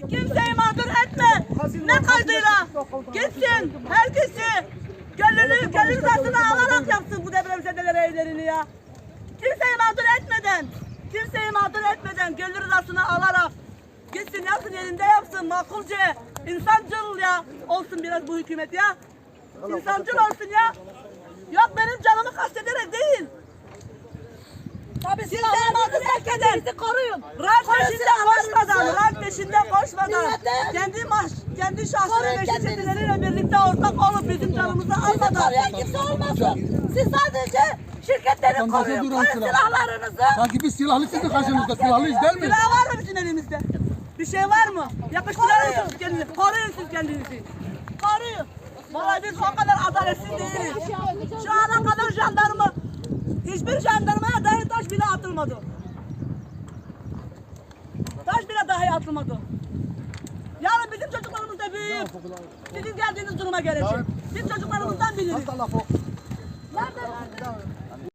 Kimseyi mağdur etme. Ne kaydıyla? Gitsin. Herkesi gönüllü, gönüllü zatına alarak yapsın bu depremzedeler evlerini ya. Kimseyi mağdur etmeden, kimseyi mağdur etmeden gönüllü rızasını alarak gitsin yapsın yerinde yapsın makulce insancıl ya olsun biraz bu hükümet ya. İnsancıl olsun ya. Yok benim canımı kastederek değil. Tabii silahları mağdur etmeden. Bizi koruyun. Rank peşinde koşmadan, Kendi maş, kendi şahsına ve şirketleriyle birlikte ortak olup bizim canımızı Bizi almadan. koruyan kimse olmasın. Siz sadece şirketleri koruyun. Koruyun silah. silahlarınızı. Sanki biz silahlı sizin karşınızda. Silahlıyız değil mi? Silah var mı bizim elimizde? Bir şey var mı? Yakıştırır mısınız kendinizi? Koruyun siz kendinizi. Koruyun. Vallahi biz o kadar adaletsiz değiliz. Şu ana kadar jandarma, hiçbir jandarmaya dahi taş bile atılmadı. Dahi atılmadı. Yarın bizim çocuklarımız da büyük. Sizin geldiğiniz duruma gelecek. Biz çocuklarımızdan biliriz.